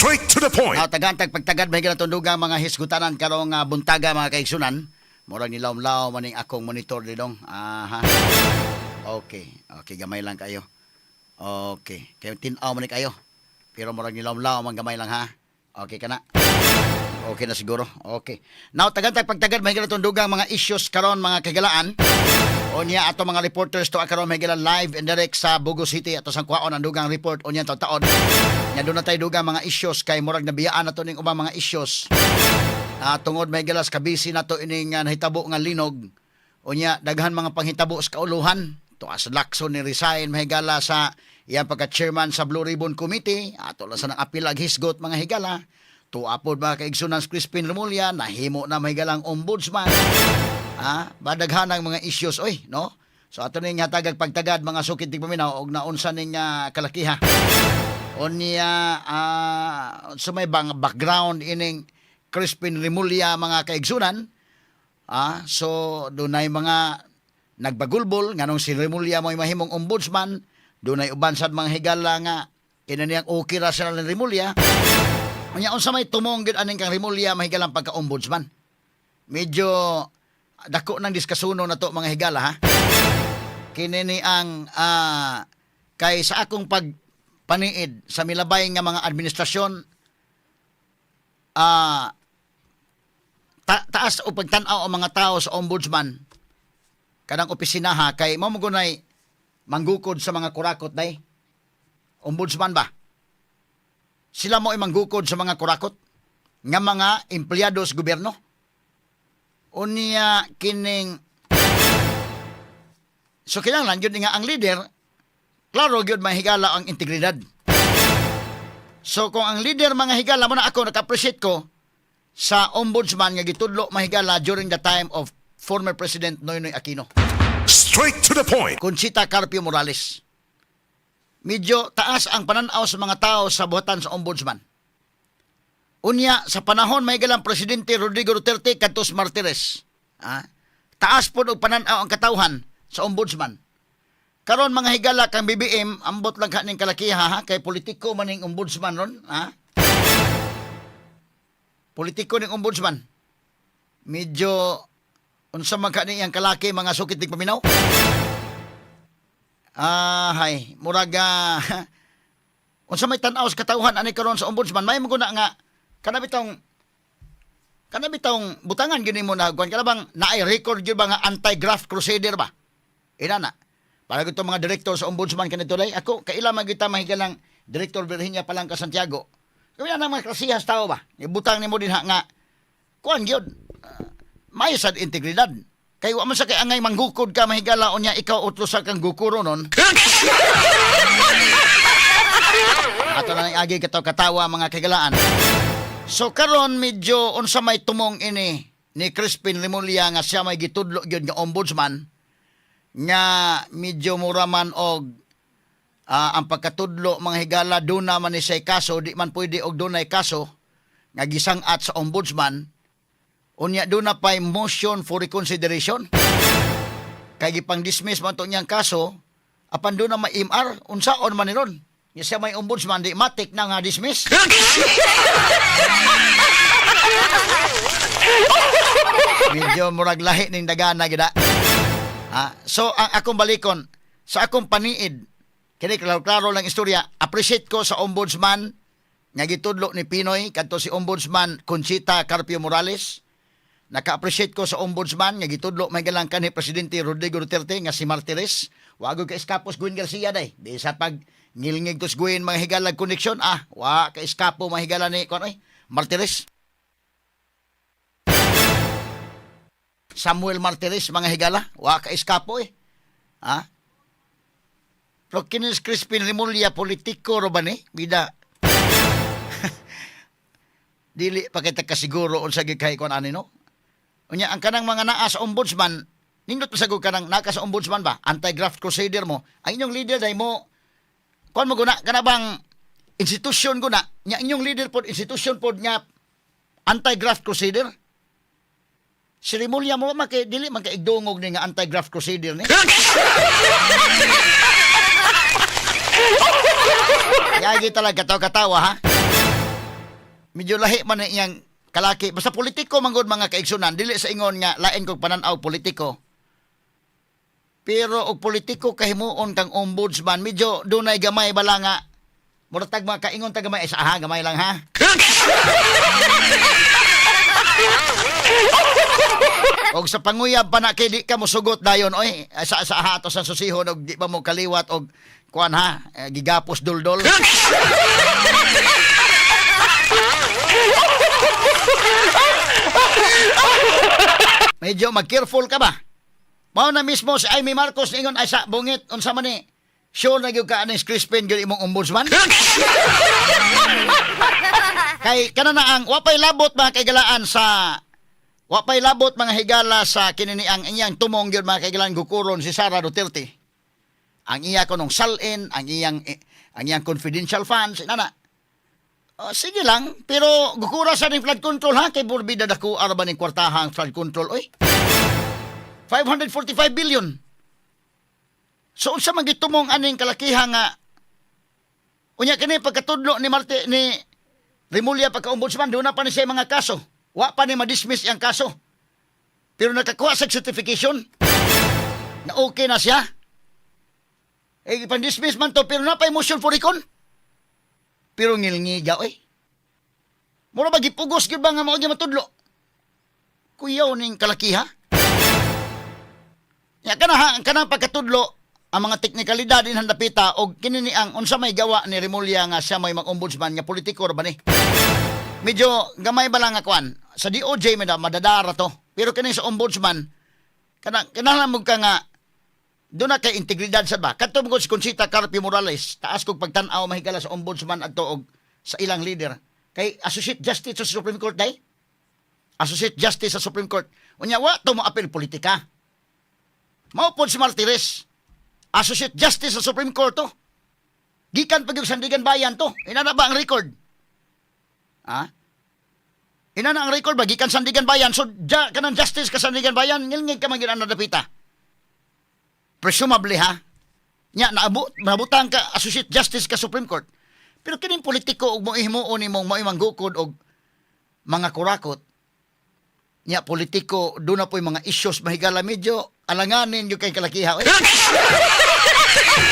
Straight to the point. Now, tagantag pagtagad may tundugang mga hisgutanan karong uh, buntaga mga kaigsunan. Murag ni law maning akong monitor didong. Aha. Okay. Okay, gamay lang kayo. Okay. Kaya tinaw man kayo. Pero murag ni law man gamay lang ha. Okay ka na. Okay na siguro. Okay. Now, tagantag pagtagad may tundugang mga issues karon mga kagalaan. O niya ato mga reporters to karon may live and direct sa Bugo City ato sang kuhaon ang dugang report o niya Nya doon na tayo dugang mga issues kay murag nabiyaan na to ning ubang mga issues. Ah, tungod may galas kabisi na to ining uh, nahitabo nga linog. O niya daghan mga panghitabo sa kauluhan. Tuas Lacson ni resign may gala sa iyang pagka-chairman sa Blue Ribbon Committee. Ato lang sa nang apilag hisgot mga higala. Tuapod mga kaigsunan Crispin Remulla, nahimo na may galang ombudsman. Ah, badaghan ang mga issues oy, no? So ato ning hatagag pagtagad mga sukit tig paminaw og naunsa ning uh, kalakiha. O niya ah, sa may bang background ining Crispin Remulla mga kaigsunan. Ah, so dunay mga nagbagulbol nganong si Remulla mo'y mahimong ombudsman, dunay uban sad mga higala nga kinaniyang okay ra sila ni Remulla. Unya unsa may tumong gid aning kang Remulla mahigalang pagka-ombudsman. Medyo dako ng diskusuno na to mga higala ha. Kini ni ang ah, kay sa akong pagpaniid sa milabay nga mga administrasyon ah ta- taas o pagtanaw ang mga tao sa ombudsman kanang opisina ha kay mao mo gunay manggukod sa mga kurakot day. Ombudsman ba? Sila mo ay manggukod sa mga kurakot nga mga empleyado sa gobyerno? Unya kining so kinahanglan yun nga ang leader klaro gyud mahigala ang integridad so kung ang leader mga higala mo na ako naka-appreciate ko sa ombudsman nga gitudlo mahigala during the time of former President Noynoy Aquino. Straight to the point. Conchita Carpio Morales. Medyo taas ang pananaw sa mga tao sa buhatan sa ombudsman. Unya, sa panahon may galang Presidente Rodrigo Duterte kantos Martires. Ah, taas po og pananaw ang katawhan sa ombudsman. Karon mga higala kang BBM, ambot lang kaning kalakiha ha, kay politiko man ning ombudsman ron, ha? Politiko ning ombudsman. Medyo unsa man ka niyang kalaki mga sukit ning paminaw? Ah, hay, muraga unsa may tan-aw sa katawhan ani karon sa ombudsman, may mo na nga kana bitong kana bitong butangan gini mo na kuan kana bang naay record gyud ba nga anti-graft crusader ba? Ina na. Para gito mga direktor sa ombudsman kanito lay ako kaila man kita mahigalang direktor Virginia pa lang ka Santiago. Kami na mga klasihas tao ba? Ibutang nimo din ha nga kuan gyud. ah, may sad integridad. Kay wa man sa kay angay manggukod ka mahigala unya ikaw utlosa kang gukuro nun. Ato na agi kataw katawa mga kagalaan. So karon medyo unsa may tumong ini ni Crispin Remulla nga siya may gitudlo gyud nga ombudsman nga medyo muraman og ah, ang pagkatudlo mga higala do naman ni say kaso di man pwede og dunay kaso nga gisangat sa ombudsman unya do na pay motion for reconsideration. Kay gipang dismiss man to niyang kaso apan do na may MR unsaon man ni ron? Nga siya may ombudsman di matik na nga dismiss. Medyo murag lahi ning dagana gida Ah, so ang akong balikon sa akong paniid kini klaro lang istorya appreciate ko sa ombudsman nga gitudlo ni Pinoy kadto si ombudsman Conchita Carpio Morales. Naka-appreciate ko sa ombudsman nga gitudlo may galang kanhi presidente Rodrigo Duterte nga si Martires. Wagod ka eskapos Gwen Garcia day. Di sa pag ngilngig tos Gwen mga higalag connection. Ah wa ka eskapo mga higala ni kon oy Martires Samuel Martires mga higala. Wa ka eskapo eh. Ha? Pero kinis Crispin Remulla politiko ro ba ni? Bida. Dili pa kita kasiguro unsa gid kay kon ani no? Unya ang kanang mga naa sa ombudsman nindot pasagod kanang naka sa ombudsman ba? Anti-graft crusader mo. Ang inyong leader day mo kon mo guna kana bang institusyon guna? Nya inyong leader pod institusyon pod nya anti-graft crusader Si Remulla mo man kay dili man kay igdungog ni nga anti-graft crusader ni. Yagi talaga katawa katawa ha. medyo lahi man na iyang kalaki. Basta politiko manggod mga kaigsunan, dili sa ingon nga lain kog pananaw politiko. Pero og politiko kahimuon kang ombudsman, medyo dunay gamay bala nga Muratag mga kaingon ta gamay, Ay, sa aha, gamay lang ha. og sa panguyab pa na kay ka mo sugot dayon oy sa sa aha to sa susihon og di ba mo kaliwat og kuan ha eh, gigapos duldol Medyo mag-careful ka ba? Mao na mismo si Amy Marcos ningon ay sa bungit unsa man ni sure na gyud ka aning Crispin gyud imong ombudsman? kay kana na ang wapay labot mga kaigalaan sa wapay labot mga higala sa kinini ang iyang tumong gyud mga kaigalaan gukuron si Sara Duterte. Ang iya ko nung salin, ang iyang eh, ang iyang confidential funds, nana. Oh, sige lang, pero gukura sa ning flood control ha kay burbida dako arba ning kwartahang flood control oy. 545 billion. So unsa man gitumong aning kalakiha nga unya kini pagkatudlo ni Marte ni Remulla pagka ombudsman doon na pa ni siya mga kaso. Wa pa ni ma-dismiss ang kaso. Pero nakakuha sa certification na okay na siya. Eh, pan-dismiss man to, pero napay motion for recon. Pero ngilngiga, oy. Mura ba gipugos gyud ba nga mao matudlo? Kuyaw ning kalakiha. Ya kana kana pagkatudlo ang mga teknikalidad din handapita og kinini ang unsa may gawa ni Remulla nga siya may mag-ombudsman nga politiko ra ba ni? Medyo gamay ba lang nga kwan. Sa DOJ may da- madadara to. Pero kini sa ombudsman kana kinahanglan mo ka nga doon na kay integridad sa ba. Kadto mo si Conchita Carpi Morales, taas kog pagtan-aw mahigala sa ombudsman adto og sa ilang leader. Kay Associate Justice sa Supreme Court day. Associate Justice sa Supreme Court. Unya wa to mo apel politika. Mao pod si Martires. Associate Justice sa Supreme Court to. Gikan pag sandigan bayan to. Ina na ba ang record? Ha? Ina na ang record ba gikan sandigan bayan. So ja, kanang justice ka sandigan bayan ngilngig ka man ang nadapita. Presumably ha. Nya naabot nabutang ka Associate Justice ka Supreme Court. Pero kining politiko og mo himuon nimong mo imanggukod og mga kurakot nya politiko do na po'y mga issues mahigala medyo alanganin yung kay kalakiha.